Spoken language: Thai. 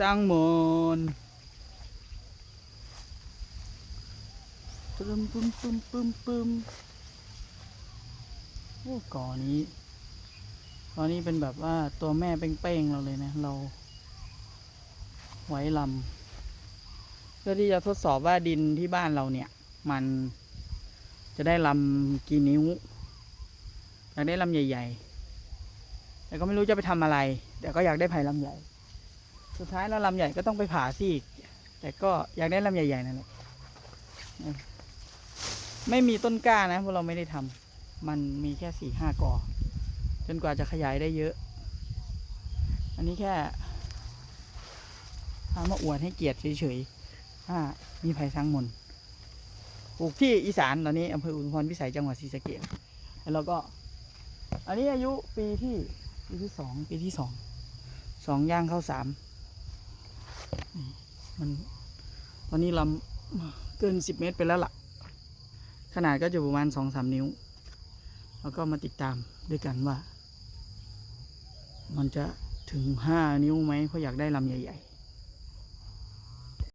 สร้างมนปึ้มปึ้มปึ้มปึ้มปึ้มโอ้ก่อนี้ก่อนี้เป็นแบบว่าตัวแม่เป้งๆเราเลยนะ เรา ไว้ลำเพื่อที่จะทดสอบว่าดินที่บ้านเราเนี่ย มันจะได้ลำกี่นิ้วอยากได้ลำใหญ่ ๆ แต่ก็ไม่รู้จะไปทำอะไร แต่ก็อยากได้ไผ่ลำใหญ่ สุดท้ายแล้วลำใหญ่ก็ต้องไปผ่าซีก แต่ก็อยากได้ลำใหญ่ๆนั่นแหละไม่มีต้นกล้านะเพราะเราไม่ได้ทำมันมีแค่สี่ห้ากอ จนกว่าจะขยายได้เยอะ อันนี้แค่พามาอวดให้เกียรติเฉยๆว่ามีไผ่สังมนปลูกที่อีสานตอนนี้อำเภออุทุมพรพิสัยจังหวัดศรีสะเกษแล้วก็ อันนี้อายุปีที่ปีที่สองปีที่สองสองย่างเข้าสาม มันตอนนี้ลำเกินสิบเมตรไปแล้วล่ะ ขนาดก็จะประมาณสองสามนิ้ว แล้วก็มาติดตามด้วยกันว่า มันจะถึงห้านิ้วไหมเพราะอยากได้ลำใหญ่ ๆ